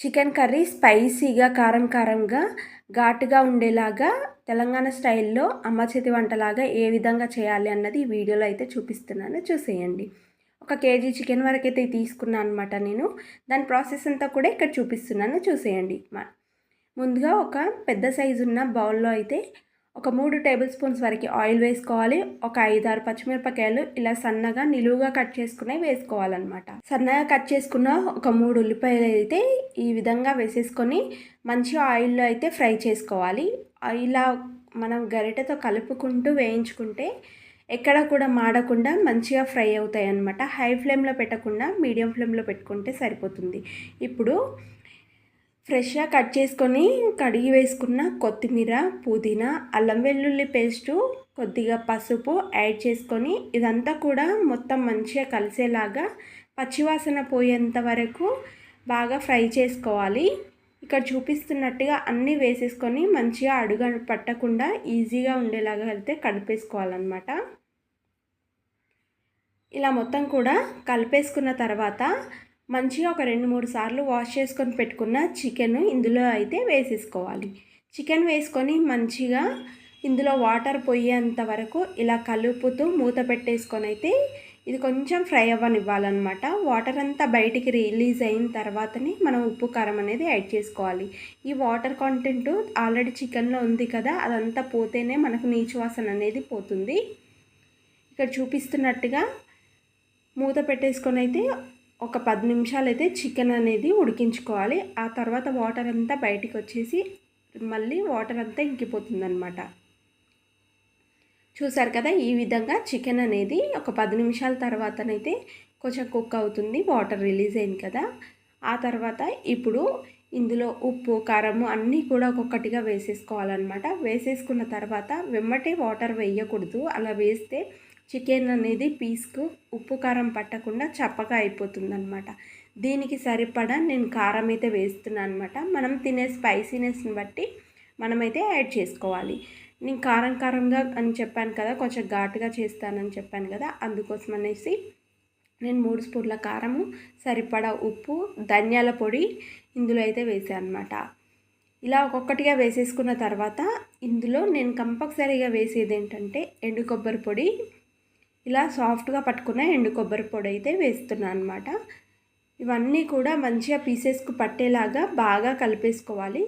Chicken curry స్పైసీగా కారం కారంగా ఘాటుగా ఉండేలాగా తెలంగాణ స్టైల్లో అమ్మ చేతి వంటలాగా ఏ విధంగా చేయాలి అన్నది ఈ వీడియోలో అయితే చూపిస్తున్నాను. చూసేయండి. ఒక కేజీ చికెన్ వరకు అయితే తీసుకున్నాను అనమాట నేను. దాని ప్రాసెస్ అంతా కూడా ఇక్కడ చూపిస్తున్నాను. చూసేయండి. ముందుగా ఒక పెద్ద సైజు ఉన్న బౌల్లో అయితే ఒక మూడు టేబుల్ స్పూన్స్ వరకు ఆయిల్ వేసుకోవాలి. ఒక ఐదారు పచ్చిమిరపకాయలు ఇలా సన్నగా నిలువుగా కట్ చేసుకునే వేసుకోవాలన్నమాట. సన్నగా కట్ చేసుకున్న ఒక మూడు ఉల్లిపాయలు అయితే ఈ విధంగా వేసేసుకొని మంచిగా ఆయిల్లో అయితే ఫ్రై చేసుకోవాలి. ఇలా మనం గరిటెతో కలుపుకుంటూ వేయించుకుంటే ఎక్కడ కూడా మాడకుండా మంచిగా ఫ్రై అవుతాయి అన్నమాట హై ఫ్లేమ్లో పెట్టకుండా మీడియం ఫ్లేమ్లో పెట్టుకుంటే సరిపోతుంది. ఇప్పుడు ఫ్రెష్గా కట్ చేసుకొని కడిగి వేసుకున్న కొత్తిమీర పుదీనా అల్లం వెల్లుల్లి పేస్టు కొద్దిగా పసుపు యాడ్ చేసుకొని ఇదంతా కూడా మొత్తం మంచిగా కలిసేలాగా పచ్చివాసన పోయేంత వరకు బాగా ఫ్రై చేసుకోవాలి. ఇక్కడ చూపిస్తున్నట్టుగా అన్నీ వేసేసుకొని మంచిగా అడుగు పట్టకుండా ఈజీగా ఉండేలాగా అయితే కలిపేసుకోవాలన్నమాట. ఇలా మొత్తం కూడా కలిపేసుకున్న తర్వాత మంచిగా ఒక రెండు మూడు సార్లు వాష్ చేసుకొని పెట్టుకున్న చికెన్ ఇందులో అయితే వేసేసుకోవాలి. చికెన్ వేసుకొని మంచిగా ఇందులో వాటర్ పోయేంత వరకు ఇలా కలుపుతూ మూత పెట్టేసుకొని అయితే ఇది కొంచెం ఫ్రై అవ్వనివ్వాలన్నమాట. వాటర్ అంతా బయటికి రిలీజ్ అయిన తర్వాతనే మనం ఉప్పు కారం అనేది యాడ్ చేసుకోవాలి. ఈ వాటర్ కంటెంట్ ఆల్రెడీ చికెన్లో ఉంది కదా అదంతా పోతేనే మనకు నీచు వాసన అనేది పోతుంది. ఇక్కడ చూపిస్తున్నట్టుగా మూత పెట్టేసుకొని అయితే ఒక పది నిమిషాలు అయితే చికెన్ అనేది ఉడికించుకోవాలి. ఆ తర్వాత వాటర్ అంతా బయటికి వచ్చేసి మళ్ళీ వాటర్ అంతా ఇంకిపోతుంది అనమాట చూసారు కదా ఈ విధంగా చికెన్ అనేది ఒక పది నిమిషాల తర్వాతనైతే కొంచెం కుక్ అవుతుంది వాటర్ రిలీజ్ అయింది కదా. ఆ తర్వాత ఇప్పుడు ఇందులో ఉప్పు కారము అన్నీ కూడా ఒక్కొక్కటిగా వేసేసుకోవాలన్నమాట. వేసేసుకున్న తర్వాత వెమ్మటే వాటర్ వేయకూడదు. అలా వేస్తే చికెన్ అనేది పీస్కు ఉప్పు కారం పట్టకుండా చప్పగా అయిపోతుంది అనమాట దీనికి సరిపడా నేను కారం అయితే వేస్తున్నాను అనమాట మనం తినే స్పైసీనెస్ని బట్టి మనమైతే యాడ్ చేసుకోవాలి. నేను కారం కారంగా అని చెప్పాను కదా కొంచెం ఘాటుగా చేస్తానని చెప్పాను కదా అందుకోసం అనేసి నేను మూడు స్పూన్ల కారము సరిపడా ఉప్పు ధనియాల పొడి ఇందులో అయితే వేసాను అనమాట ఇలా ఒక్కొక్కటిగా వేసేసుకున్న తర్వాత ఇందులో నేను కంపల్సరీగా వేసేది ఏంటంటే ఎండు కొబ్బరి పొడి ఇలా సాఫ్ట్గా పట్టుకున్న ఎండు కొబ్బరి పొడి అయితే వేస్తున్నాను అనమాట ఇవన్నీ కూడా మంచిగా పీసెస్కు పట్టేలాగా బాగా కలిపేసుకోవాలి.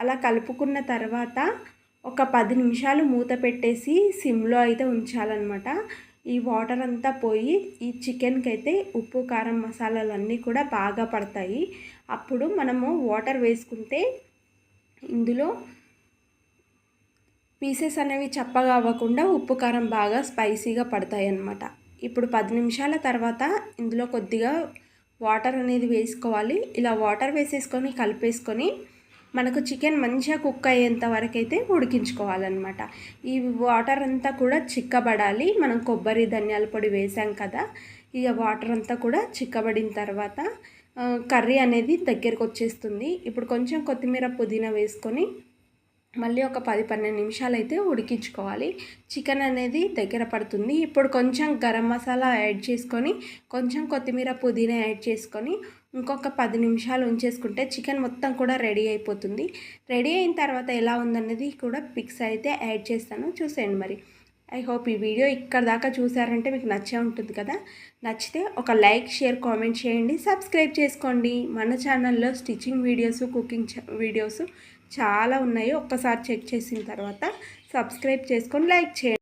అలా కలుపుకున్న తర్వాత ఒక పది నిమిషాలు మూత పెట్టేసి సిమ్లో అయితే ఉంచాలన్నమాట. ఈ వాటర్ అంతా పోయి ఈ చికెన్కి అయితే ఉప్పు కారం మసాలాలు అన్నీ కూడా బాగా పడతాయి. అప్పుడు మనము వాటర్ వేసుకుంటే ఇందులో పీసెస్ అనేవి చప్పగా అవ్వకుండా ఉప్పు కారం బాగా స్పైసీగా పడతాయి అన్నమాట ఇప్పుడు పది నిమిషాల తర్వాత ఇందులో కొద్దిగా వాటర్ అనేది వేసుకోవాలి. ఇలా వాటర్ వేసేసుకొని కలిపేసుకొని మనకు చికెన్ మంచిగా కుక్ అయ్యేంత వరకు అయితే ఉడికించుకోవాలన్నమాట. ఈ వాటర్ అంతా కూడా చిక్కబడాలి. మనం కొబ్బరి ధనియాల పొడి వేసాం కదా ఇక వాటర్ అంతా కూడా చిక్కబడిన తర్వాత కర్రీ అనేది దగ్గరకు వచ్చేస్తుంది ఇప్పుడు కొంచెం కొత్తిమీర పుదీనా వేసుకొని మళ్ళీ ఒక పది పన్నెండు నిమిషాలు అయితే ఉడికించుకోవాలి. చికెన్ అనేది దగ్గర పడుతుంది. ఇప్పుడు కొంచెం గరం మసాలా యాడ్ చేసుకొని కొంచెం కొత్తిమీర పుదీనా యాడ్ చేసుకొని ఇంకొక పది నిమిషాలు ఉంచేసుకుంటే చికెన్ మొత్తం కూడా రెడీ అయిపోతుంది. రెడీ అయిన తర్వాత ఎలా ఉందనేది కూడా పిక్స్ అయితే యాడ్ చేస్తాను. చూసేయండి మరి. ఐ హోప్ ఈ వీడియో ఇక్కడ దాకా చూసారంటే మీకు నచ్చే ఉంటుంది కదా. నచ్చితే ఒక లైక్ షేర్ కామెంట్ చేయండి. సబ్స్క్రైబ్ చేసుకోండి. మన ఛానల్లో స్టిచ్చింగ్ వీడియోస్ కుకింగ్ వీడియోస్ చాలా ఉన్నాయి. ఒక్కసారి చెక్ చేసిన తర్వాత సబ్స్క్రైబ్ చేసుకొని లైక్ చేయండి.